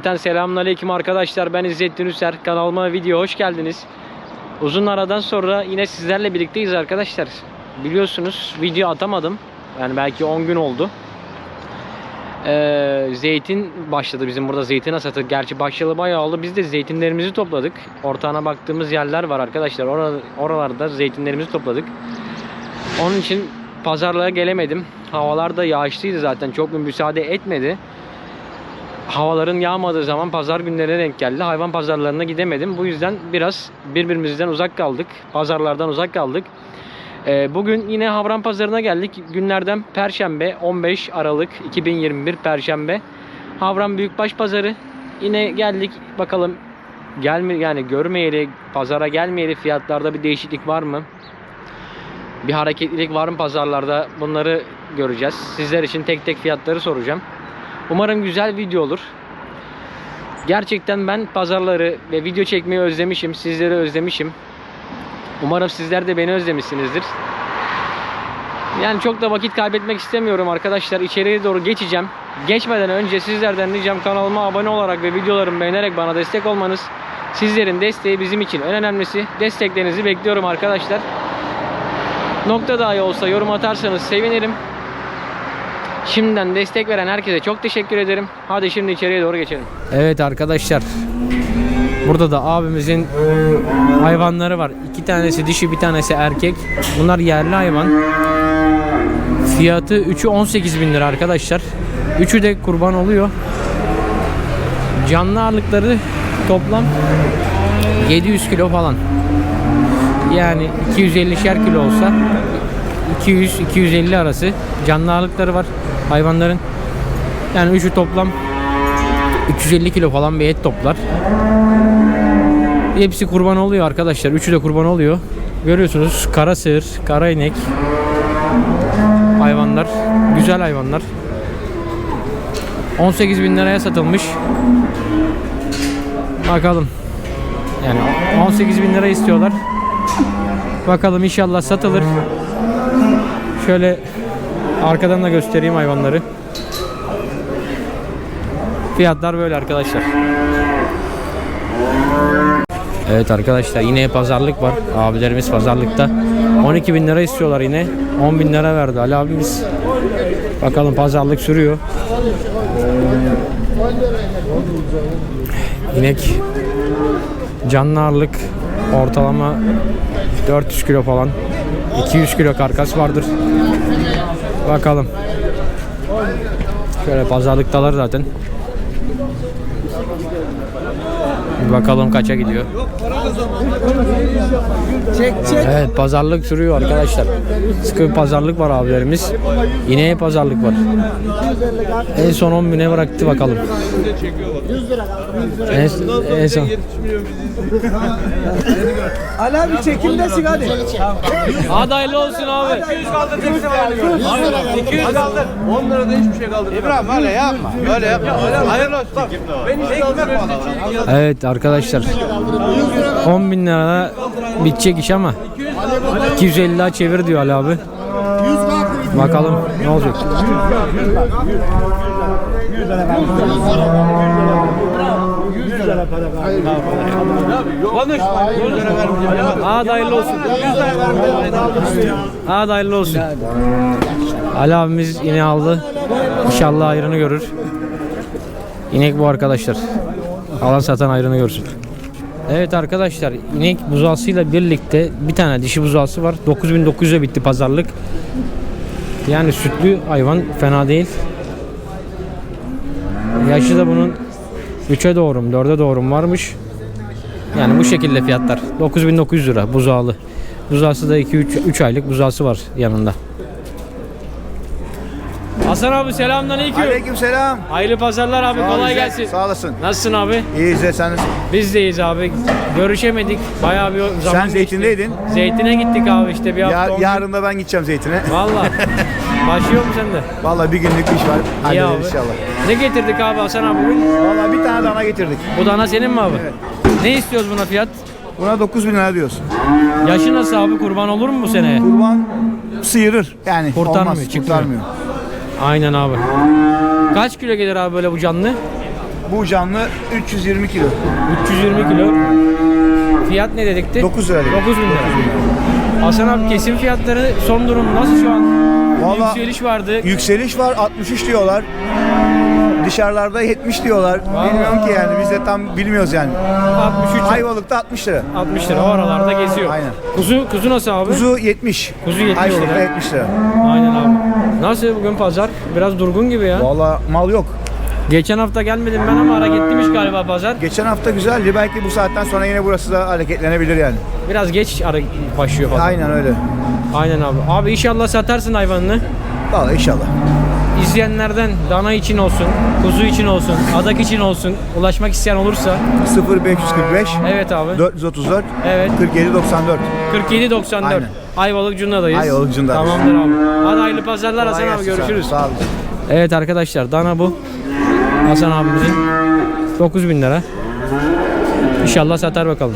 Cümleten selamünaleyküm arkadaşlar. Ben İzzettin Üser. Kanalıma video hoş geldiniz. Uzun aradan sonra yine sizlerle birlikteyiz arkadaşlar. Biliyorsunuz video atamadım. Yani belki 10 gün oldu. Ee, zeytin başladı bizim burada zeytin hasatı. Gerçi başlayalı bayağı oldu. Biz de zeytinlerimizi topladık. Ortağına baktığımız yerler var arkadaşlar. Or- oralarda zeytinlerimizi topladık. Onun için pazarlığa gelemedim. Havalar da yağışlıydı zaten. Çok bir müsaade etmedi. Havaların yağmadığı zaman pazar günlerine denk geldi. Hayvan pazarlarına gidemedim. Bu yüzden biraz birbirimizden uzak kaldık. Pazarlardan uzak kaldık. Ee, bugün yine Havran Pazarı'na geldik. Günlerden Perşembe 15 Aralık 2021 Perşembe. Havran Büyükbaş Pazarı. Yine geldik bakalım gelme yani görmeyeli pazara gelmeyeli fiyatlarda bir değişiklik var mı? Bir hareketlilik var mı pazarlarda? Bunları göreceğiz. Sizler için tek tek fiyatları soracağım. Umarım güzel video olur. Gerçekten ben pazarları ve video çekmeyi özlemişim. Sizleri özlemişim. Umarım sizler de beni özlemişsinizdir. Yani çok da vakit kaybetmek istemiyorum arkadaşlar. İçeriye doğru geçeceğim. Geçmeden önce sizlerden ricam kanalıma abone olarak ve videolarımı beğenerek bana destek olmanız. Sizlerin desteği bizim için en önemlisi. Desteklerinizi bekliyorum arkadaşlar. Nokta dahi olsa yorum atarsanız sevinirim. Şimdiden destek veren herkese çok teşekkür ederim. Hadi şimdi içeriye doğru geçelim. Evet arkadaşlar. Burada da abimizin hayvanları var. İki tanesi dişi bir tanesi erkek. Bunlar yerli hayvan. Fiyatı 3'ü 18 bin lira arkadaşlar. Üçü de kurban oluyor. Canlı ağırlıkları toplam 700 kilo falan. Yani 250'şer kilo olsa 200-250 arası canlı ağırlıkları var hayvanların. Yani üçü toplam 350 kilo falan bir et toplar. Hepsi kurban oluyor arkadaşlar. Üçü de kurban oluyor. Görüyorsunuz kara sığır, kara inek hayvanlar. Güzel hayvanlar. 18 bin liraya satılmış. Bakalım. Yani 18 bin lira istiyorlar. Bakalım inşallah satılır. Şöyle arkadan da göstereyim hayvanları. Fiyatlar böyle arkadaşlar. Evet arkadaşlar yine pazarlık var. Abilerimiz pazarlıkta. 12 bin lira istiyorlar yine. 10 bin lira verdi Ali abimiz. Bakalım pazarlık sürüyor. İnek canlı ağırlık ortalama 400 kilo falan. 200 kilo karkas vardır. Bakalım. Şöyle pazarlıktalar zaten. Bakalım kaça gidiyor. Çek çek. Evet pazarlık sürüyor arkadaşlar. Sıkı bir pazarlık var abilerimiz. Yine pazarlık var. En son 10 bine bıraktı bakalım. En, en son. Ali abi çekimdesin hadi. Hadi hayırlı olsun abi. 200 kaldır. 10 lirada hiçbir şey kaldır. İbrahim öyle yapma. Öyle yapma. Hayırlı olsun. Ben ekmek var. Evet arkadaşlar 10 bin lira bitecek iş ama 250 daha çevir diyor Ali abi. Bakalım ne olacak. Konuş. 100 lira vermeyeceğim. Hadi hayırlı olsun. 100 lira vermeyeceğim. Hadi hayırlı olsun. Ali abimiz yine aldı. İnşallah ayrını görür. İnek bu arkadaşlar. Alan satan ayrını görsün. Evet arkadaşlar inek buzağısıyla birlikte bir tane dişi buzağısı var. 9900'e bitti pazarlık. Yani sütlü hayvan fena değil. Yaşı da bunun 3'e doğru mu 4'e doğru mu varmış. Yani bu şekilde fiyatlar. 9900 lira buzağlı. Buzağısı da 2-3 aylık buzağısı var yanında. Hasan abi selamünaleyküm. Aleyküm selam. Hayırlı pazarlar abi kolay gelsin. Sağ olasın. Nasılsın abi? İyiyiz de sen. Biz deyiz abi. Görüşemedik. Bayağı bir zaman Sen geçti. zeytindeydin. Zeytine gittik abi işte bir hafta. Ya, on yarın da ben gideceğim zeytine. Valla. Başlıyor mu sende? Vallahi bir günlük iş var. İyi abi. Hallederiz inşallah. Ne getirdik abi Hasan abi bugün? Vallahi bir tane dana getirdik. Bu dana senin mi abi? Ne istiyoruz buna fiyat? Buna 9 bin lira diyorsun. Yaşı nasıl abi? Kurban olur mu bu sene? Kurban sıyırır. Yani Kurtarmıyor, olmaz, çıkmıyor. kurtarmıyor. Aynen abi. Kaç kilo gelir abi böyle bu canlı? Bu canlı 320 kilo. 320 kilo. Fiyat ne dedikti? 9 lira dedik. 9 bin lira. Hasan abi kesim fiyatları son durum nasıl şu an? Vallahi- Yükseliş vardı. Yükseliş var 63 diyorlar. Dışarılarda 70 diyorlar. Bilmiyorum ki yani biz de tam bilmiyoruz yani. 63 Ayvalık'ta 60 lira. 60 lira o aralarda geziyor. Aynen. Kuzu kuzu nasıl abi? Kuzu 70. Kuzu 70 Ayvalık'ta lira. 70 lira. Aynen abi. Nasıl bugün pazar? Biraz durgun gibi ya. Valla mal yok. Geçen hafta gelmedim ben ama hareketliymiş galiba pazar. Geçen hafta güzeldi. Belki bu saatten sonra yine burası da hareketlenebilir yani. Biraz geç ara- başlıyor pazar. Aynen öyle. Aynen abi. Abi inşallah satarsın hayvanını. Valla inşallah. İzleyenlerden dana için olsun, kuzu için olsun, adak için olsun ulaşmak isteyen olursa 0545 evet abi. 434 Evet. 47 94. 47.94. Aynen. Ayvalık Cunda'dayız. Ayvalık Cunda'dayız. Tamamdır abi. Hadi hayırlı pazarlar Hasan abi gelsin, görüşürüz. Sağ olun. Evet arkadaşlar dana bu. Hasan abimizin 9000 lira. İnşallah satar bakalım.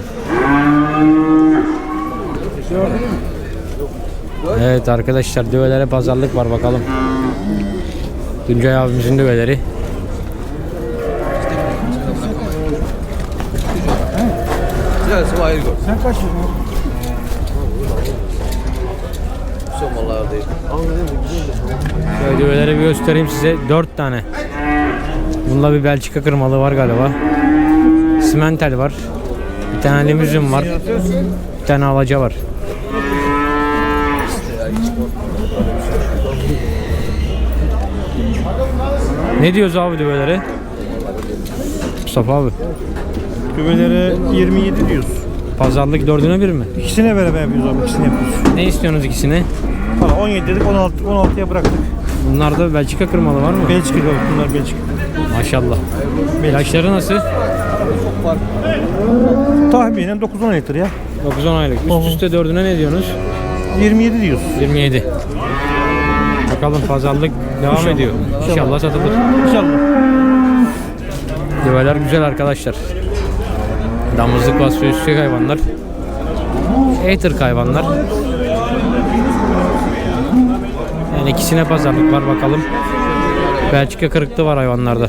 Evet arkadaşlar düvelere pazarlık var bakalım. Tuncay abimizin düveleri. Sen kaç değil. Şöyle düveleri bir göstereyim size. 4 tane. Bunda bir Belçika kırmalı var galiba. Simentel var. Bir tane limuzin var. Bir tane alaca var. Ne diyoruz abi düvelere? Mustafa abi. Gübelere 27 diyoruz. Pazarlık dördüne bir mi? İkisine beraber yapıyoruz abi. ikisini yapıyoruz. Ne istiyorsunuz ikisini? Valla 17 dedik 16 16'ya bıraktık. Bunlarda Belçika kırmalı var mı? Belçika yok bunlar Belçika. Maşallah. Yaşları nasıl? Tahminen 9-10 litre ya. 9-10 aylık. Üst üste dördüne ne diyorsunuz? 27 diyoruz. 27. Bakalım pazarlık devam İnşallah. ediyor. İnşallah satılır. İnşallah. Düveler güzel arkadaşlar. Damızlık vasfı yüksek hayvanlar. Hater hayvanlar. Yani ikisine pazarlık var bakalım. Belçika kırıklı var hayvanlarda.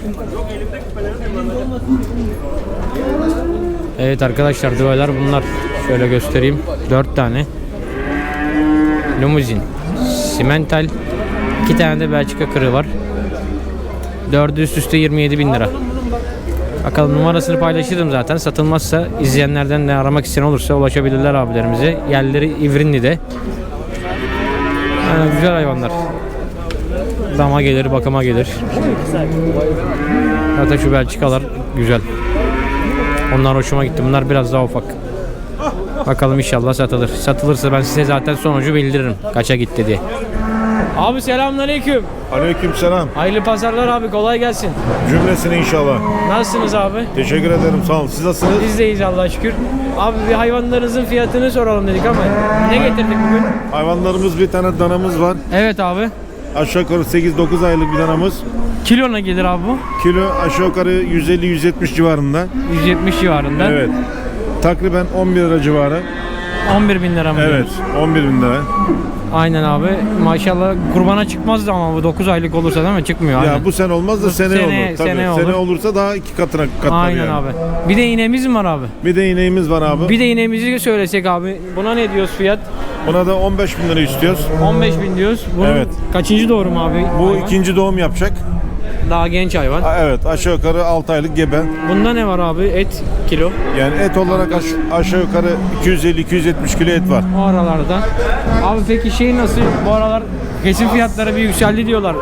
Evet arkadaşlar düveler bunlar. Şöyle göstereyim. 4 tane. Limuzin. Simental. 2 tane de Belçika kırığı var. Dördü üst üste 27 bin lira. Bakalım numarasını paylaşırım zaten. Satılmazsa izleyenlerden de aramak isteyen olursa ulaşabilirler abilerimize. Yerleri İvrinli'de. Yani güzel hayvanlar. Dama gelir, bakıma gelir. Zaten şu Belçikalar güzel. Onlar hoşuma gitti. Bunlar biraz daha ufak. Bakalım inşallah satılır. Satılırsa ben size zaten sonucu bildiririm. Kaça gitti diye. Abi selamünaleyküm. Aleykümselam. Hayırlı pazarlar abi. Kolay gelsin. Cümlesini inşallah. Nasılsınız abi? Teşekkür ederim. Sağ olun. Siz nasılsınız? Biz deyiz Allah'a şükür. Abi bir hayvanlarınızın fiyatını soralım dedik ama ne getirdik bugün? Hayvanlarımız bir tane danamız var. Evet abi. Aşağı yukarı 8-9 aylık bir danamız. Kilo ne gelir abi bu? Kilo aşağı yukarı 150-170 civarında. 170 civarında. Evet. Takriben 11 lira civarı. 11 bin lira mı? Evet. diyoruz? 11 bin lira. Aynen abi. Maşallah kurbana çıkmazdı ama bu 9 aylık olursa değil mi? Çıkmıyor. Aynen. Ya bu sene olmaz da sene, sene- olur. Tabii. sene Sene, olur. olursa daha iki katına katlar Aynen yani. abi. Bir de iğnemiz mi var abi? Bir de ineğimiz var abi. Bir de iğnemizi söylesek abi. Buna ne diyoruz fiyat? Buna da 15 bin lira istiyoruz. 15 bin diyoruz. Bunun Evet. kaçıncı doğru mu abi? Bu hayvan? ikinci doğum yapacak. Daha genç hayvan. Ha, Evet aşağı yukarı 6 aylık gebe. Bunda ne var abi? Et kilo. Yani et olarak aş- aşağı yukarı 250-270 kilo et var. O aralarda. Abi peki şey nasıl? Bu aralar kesim fiyatları bir yükseldi diyorlar.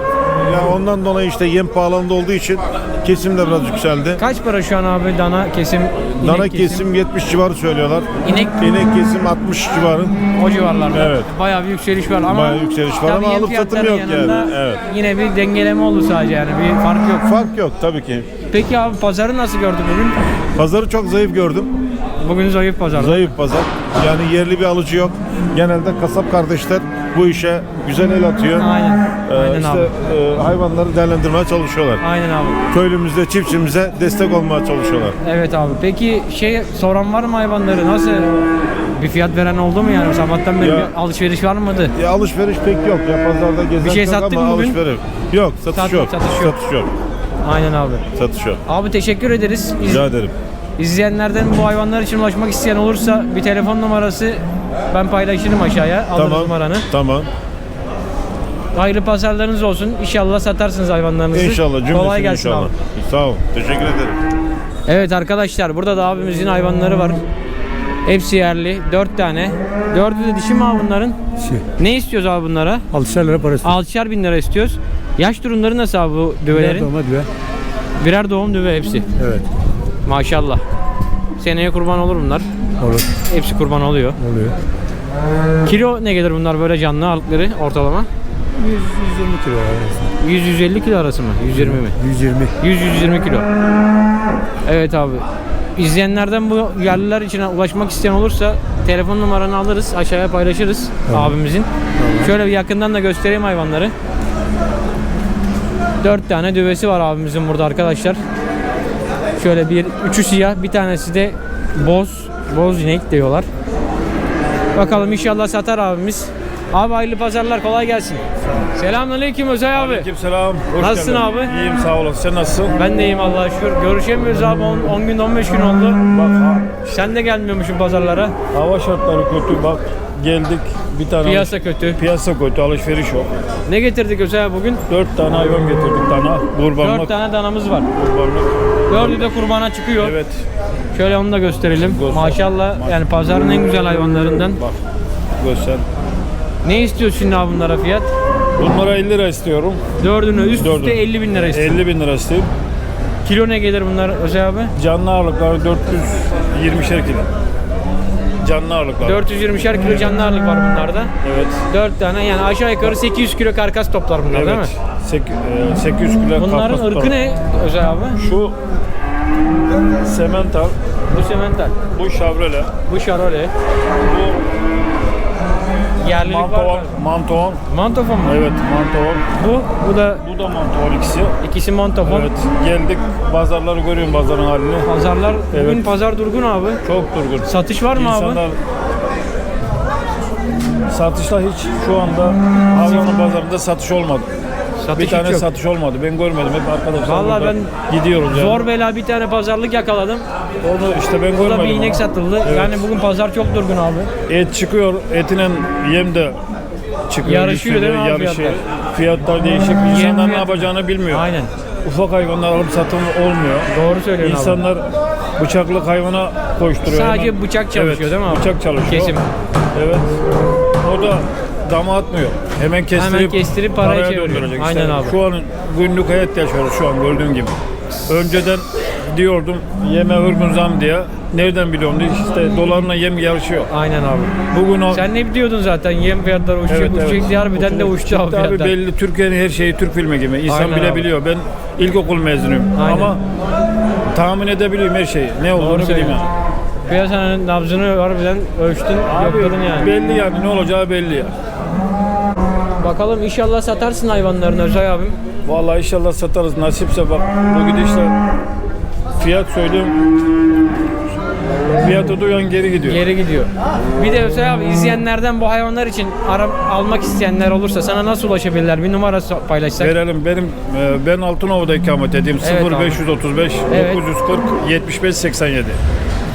Ya ondan dolayı işte yem pahalandı olduğu için kesim de biraz yükseldi. Kaç para şu an abi dana kesim? inek Dana kesim 70 civarı söylüyorlar. İnek İnek kesim 60 civarı. o civarlarda. Evet. Bayağı bir yükseliş var ama Bayağı yükseliş var tabii ama yem alım satım yok yani. yanında Evet. Yine bir dengeleme oldu sadece yani bir fark yok. Fark yok tabii ki. Peki abi pazarı nasıl gördük bugün? Pazarı çok zayıf gördüm. Bugün zayıf pazar. Zayıf pazar. Yani yerli bir alıcı yok. Genelde kasap kardeşler bu işe güzel el atıyor. Aynen. Ee, Aynen işte abi. e, hayvanları değerlendirmeye çalışıyorlar. Aynen abi. Köylümüzde, çiftçimize destek olmaya çalışıyorlar. Evet abi. Peki şey soran var mı hayvanları? Nasıl? Bir fiyat veren oldu mu yani? Sabahtan beri Ya- bir alışveriş var mıydı? Ya alışveriş pek yok ya pazarda gezen Bir şey sattık ama mı bugün? alışveriş yok. Satış Sat- yok. satış yok. Satış yok. Aynen abi. satışa. Abi teşekkür ederiz. İz- Rica ederim. İzleyenlerden bu hayvanlar için ulaşmak isteyen olursa bir telefon numarası ben paylaşırım aşağıya. Alırız Tamam. numaranı. Tamam. Hayırlı pazarlarınız olsun. İnşallah satarsınız hayvanlarınızı. İnşallah Kolay gelsin inşallah. abi. Sağ ol. Teşekkür ederim. Evet arkadaşlar burada da abimizin hayvanları var. Hepsi yerli. Dört tane. Dördü de dişi mi abi bunların? Ne istiyoruz abi bunlara? 6 lira parası. 6'şer bin lira istiyoruz. Yaş durumları nasıl abi bu düvelerin? düve. Birer doğum düve hepsi. Evet. Maşallah. Seneye kurban olur bunlar. Olur. Hepsi kurban oluyor. Oluyor. Kilo ne gelir bunlar böyle canlı ağırlıkları ortalama? 100 120 kilo 100-150 kilo arası mı? 120 mi? 120. 100-120 kilo. Evet abi. İzleyenlerden bu yerliler için ulaşmak isteyen olursa telefon numaranı alırız. Aşağıya paylaşırız abimizin. Şöyle bir yakından da göstereyim hayvanları. 4 tane düvesi var abimizin burada arkadaşlar. Şöyle bir, üçü siyah, bir tanesi de boz, boz inek diyorlar. Bakalım inşallah satar abimiz. Abi hayırlı pazarlar, kolay gelsin. Selamünaleyküm Özay abi. selam. Hoş Nasılsın geldin. abi? İyiyim sağ olasın. Sen nasılsın? Ben de iyiyim Allah'a şükür. Görüşemiyoruz abi 10 gün 15 gün oldu. Bak ha, Sen de gelmiyormuşsun pazarlara. hava şartları kötü. Bak geldik bir tane Piyasa kötü. piyasa kötü alışveriş yok. Ne getirdik Özay abi bugün? Dört tane hayvan getirdik dana. 4 Kurbanlık. tane danamız var. Kurbanlık. Dördü de kurbana çıkıyor. Evet. Şöyle onu da gösterelim. Göster. Maşallah yani pazarın en güzel hayvanlarından. Bak göster. Ne istiyorsun şimdi abi bunlara fiyat? Bunlara 50 lira istiyorum. Dördünü üst Dördünü. üste 50 bin lira istiyor. 50 bin lira istiyorum. Kilo ne gelir bunlar Özay abi? Canlı ağırlıkları 420'şer kilo. Canlı ağırlıklar. 420'şer kilo canlı ağırlık var bunlarda. Evet. 4 tane yani aşağı yukarı 800 kilo karkas toplar bunlar değil mi? Evet. Sek- e, 800 kilo Bunların ırkı var. ne Özay abi? Şu semental, Bu semental. bu şavrele, Bu şarole. bu Yerlilik var mantovan, mı? mantovan. Mantofon mu? Evet, mantovan. Bu, bu da Bu da mantovan ikisi. ikisi mantofon. Evet, geldik pazarları görüyorum pazarın halini. Pazarlar, bugün Evet. pazar durgun abi. Çok durgun. Satış var mı abi? İnsanlar satışta hiç şu anda hayvanın pazarında satış olmadı. Satış bir tane yok. satış olmadı. Ben görmedim. Hep arkadaşlar Vallahi burada ben gidiyoruz yani. Zor bela bir tane pazarlık yakaladım. Onu işte ben görmedim. da bir inek ama. satıldı. Evet. Yani bugün pazar çok durgun abi. Et çıkıyor, etinen yem de çıkıyor. Yarışıyor değil mi abi yarışıyor. fiyatlar? Fiyatlar değişik. İnsanlar ne fiyatı- yapacağını bilmiyor. Aynen. Ufak hayvanlar alıp satım olmuyor. Doğru söylüyorsun abi. İnsanlar bıçaklık hayvana koşturuyor. Sadece Hemen- bıçak çalışıyor Evet, değil mi abi? Bıçak çalışıyor. Kesim. Evet. O da dama atmıyor. Hemen kestirip, Hemen kestirip paraya çeviriyor. döndürecek. Aynen İşte abi. Şu an günlük hayat yaşıyoruz şu an gördüğün gibi. Önceden diyordum yeme hırgın zam diye. Nereden biliyorum diye işte dolarla yem yarışıyor. Aynen abi. Bugün o Sen ne diyordun zaten yem fiyatları uçacak Evet, uçacak evet. diye harbiden de uçtu abi Çıktı abi fiyatlar. belli Türkiye'nin her şeyi Türk filmi gibi. İnsan Aynen bile abi. biliyor. Ben ilkokul mezunuyum. Aynen. Ama tahmin edebiliyorum her şeyi. Ne olduğunu bileyim söylüyorsun. yani. Piyasanın nabzını harbiden ölçtün, yokladın yani. belli yani ne olacağı belli ya. Bakalım inşallah satarsın hayvanlarını Özay abim. Vallahi inşallah satarız. Nasipse bak bu gidişle fiyat söylüyorum. Fiyatı duyan geri gidiyor. Geri gidiyor. Bir de Özay abi izleyenlerden bu hayvanlar için ara, almak isteyenler olursa sana nasıl ulaşabilirler? Bir numara paylaşsak. Verelim benim e, ben Altınova'da ikamet edeyim. Evet abi. 0535 Evet. 940 75 87.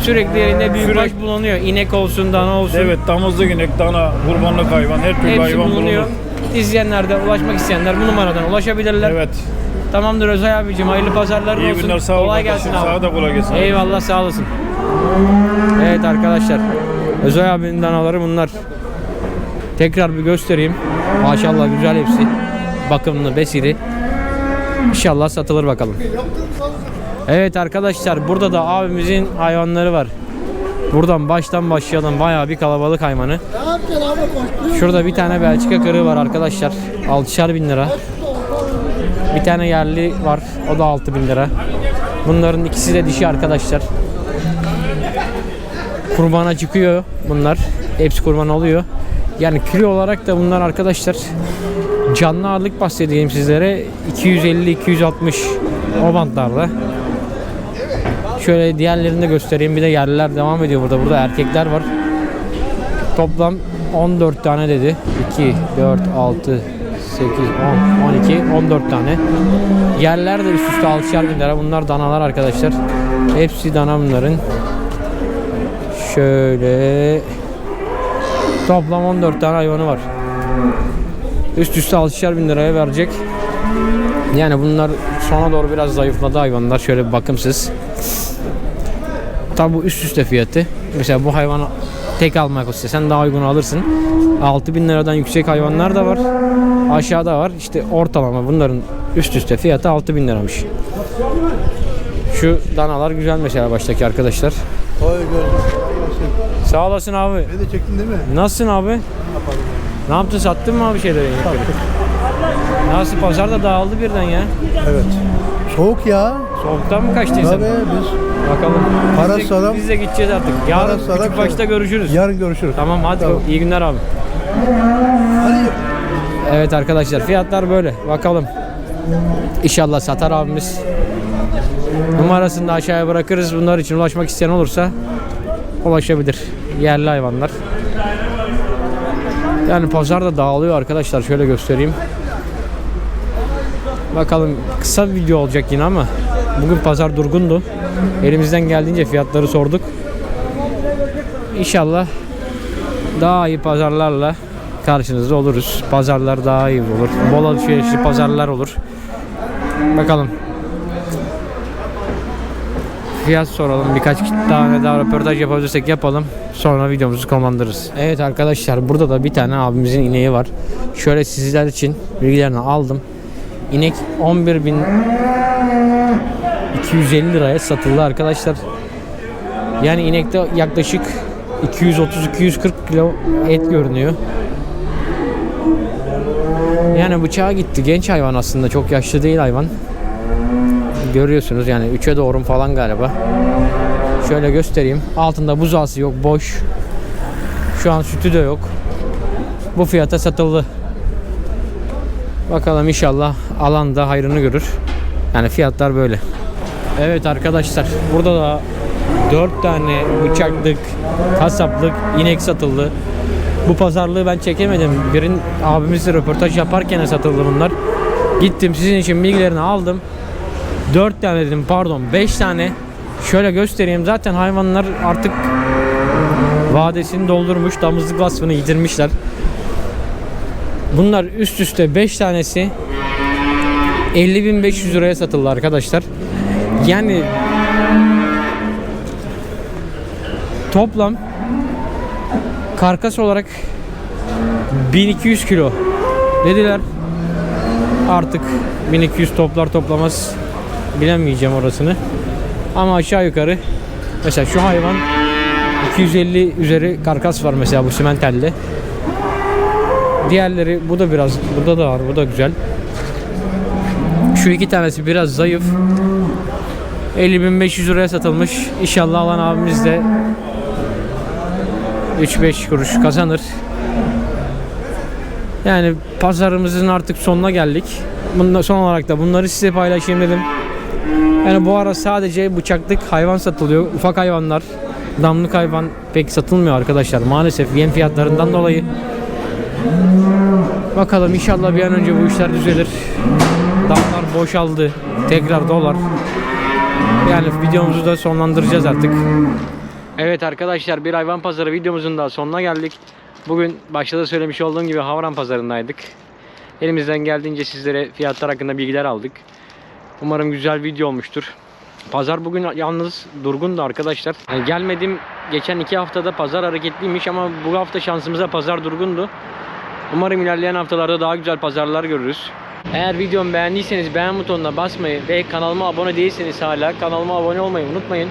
Sürekli elinde büyükbaş Sürekli- bulunuyor. İnek olsun, dana olsun. Evet damızlık inek, dana, kurbanlık hayvan, her türlü Hepsi hayvan bulunuyor. bulunur. İzleyenler de ulaşmak isteyenler bu numaradan ulaşabilirler. Evet. Tamamdır Özay abicim. Hayırlı pazarlar İyi olsun. günler sağ ol. Kolay gelsin abi. Sana da kolay gelsin. Eyvallah sağ olasın. Evet arkadaşlar. Özay abinin danaları bunlar. Tekrar bir göstereyim. Maşallah güzel hepsi. Bakımlı, besili. İnşallah satılır bakalım. Evet arkadaşlar burada da abimizin hayvanları var. Buradan baştan başlayalım. Bayağı bir kalabalık hayvanı. Şurada bir tane Belçika kırığı var arkadaşlar. 6'şar bin lira. Bir tane yerli var. O da 6 bin lira. Bunların ikisi de dişi arkadaşlar. Kurbana çıkıyor bunlar. Hepsi kurban oluyor. Yani kilo olarak da bunlar arkadaşlar canlı ağırlık bahsedeyim sizlere. 250-260 o bantlarda. Şöyle diğerlerini de göstereyim. Bir de yerliler devam ediyor burada. Burada erkekler var. Toplam 14 tane dedi. 2, 4, 6, 8, 10, 12, 14 tane. Yerler de üst üste 6'şer bin lira. Bunlar danalar arkadaşlar. Hepsi dana bunların. Şöyle toplam 14 tane hayvanı var. Üst üste 6'şer bin liraya verecek. Yani bunlar sona doğru biraz zayıfladı hayvanlar. Şöyle bakımsız. Tabi bu üst üste fiyatı. Mesela bu hayvanı tek almak istesen daha uygun alırsın. 6000 liradan yüksek hayvanlar da var. Aşağıda var. İşte ortalama bunların üst üste fiyatı 6000 liramış. Şu danalar güzel mesela baştaki arkadaşlar. Oy. Sağ olasın abi. Beni de çektin değil mi? Nasılsın abi? Ne yaptın sattın mı abi şeyleri? Nasıl pazar da dağıldı birden ya? Evet. Soğuk ya. Soğuktan mı kaçtın sen? Tabii biz Bakalım. Parası biz de, adam- Biz de gideceğiz artık. Yarın adam- küçük başta görüşürüz. yarın görüşürüz. Tamam hadi Tamam. iyi günler abi. Hadi. Evet arkadaşlar fiyatlar böyle. Bakalım. İnşallah satar abimiz. Numarasını da aşağıya bırakırız. Bunlar için ulaşmak isteyen olursa ulaşabilir. Yerli hayvanlar. Yani pazar da dağılıyor arkadaşlar. Şöyle göstereyim. Bakalım kısa bir video olacak yine ama bugün pazar durgundu. Elimizden geldiğince fiyatları sorduk. İnşallah daha iyi pazarlarla karşınızda oluruz. Pazarlar daha iyi olur. Bol alışverişli pazarlar olur. Bakalım. Fiyat soralım. Birkaç tane daha röportaj yapabilirsek yapalım. Sonra videomuzu sonlandırırız. Evet arkadaşlar burada da bir tane abimizin ineği var. Şöyle sizler için bilgilerini aldım. İnek 11.250 liraya satıldı arkadaşlar. Yani inekte yaklaşık 230-240 kilo et görünüyor. Yani bıçağa gitti. Genç hayvan aslında. Çok yaşlı değil hayvan. Görüyorsunuz yani 3'e doğru falan galiba. Şöyle göstereyim. Altında buzağısı yok. Boş. Şu an sütü de yok. Bu fiyata satıldı. Bakalım inşallah alan da hayrını görür. Yani fiyatlar böyle. Evet arkadaşlar burada da 4 tane bıçaklık, kasaplık inek satıldı. Bu pazarlığı ben çekemedim. Birin abimizle röportaj yaparken satıldı bunlar. Gittim sizin için bilgilerini aldım. 4 tane dedim pardon 5 tane. Şöyle göstereyim zaten hayvanlar artık vadesini doldurmuş. Damızlık vasfını yitirmişler. Bunlar üst üste 5 tanesi 50.500 liraya satıldı arkadaşlar. Yani toplam karkas olarak 1200 kilo dediler. Artık 1200 toplar toplamaz bilemeyeceğim orasını. Ama aşağı yukarı mesela şu hayvan 250 üzeri karkas var mesela bu simentelli. Diğerleri bu da biraz burada da var bu da güzel. Şu iki tanesi biraz zayıf. 50.500 liraya satılmış. İnşallah alan abimiz de 3-5 kuruş kazanır. Yani pazarımızın artık sonuna geldik. Bundan son olarak da bunları size paylaşayım dedim. Yani bu ara sadece bıçaklık hayvan satılıyor. Ufak hayvanlar, damlık hayvan pek satılmıyor arkadaşlar. Maalesef yem fiyatlarından dolayı. Bakalım inşallah bir an önce bu işler düzelir. Damlar boşaldı. Tekrar dolar. Yani videomuzu da sonlandıracağız artık. Evet arkadaşlar bir hayvan pazarı videomuzun da sonuna geldik. Bugün başta da söylemiş olduğum gibi Havran pazarındaydık. Elimizden geldiğince sizlere fiyatlar hakkında bilgiler aldık. Umarım güzel video olmuştur. Pazar bugün yalnız durgundu arkadaşlar. Yani gelmedim geçen iki haftada pazar hareketliymiş ama bu hafta şansımıza pazar durgundu. Umarım ilerleyen haftalarda daha güzel pazarlar görürüz. Eğer videomu beğendiyseniz beğen butonuna basmayı ve kanalıma abone değilseniz hala kanalıma abone olmayı unutmayın.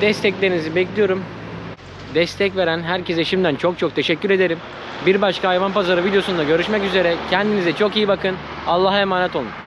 Desteklerinizi bekliyorum. Destek veren herkese şimdiden çok çok teşekkür ederim. Bir başka hayvan pazarı videosunda görüşmek üzere. Kendinize çok iyi bakın. Allah'a emanet olun.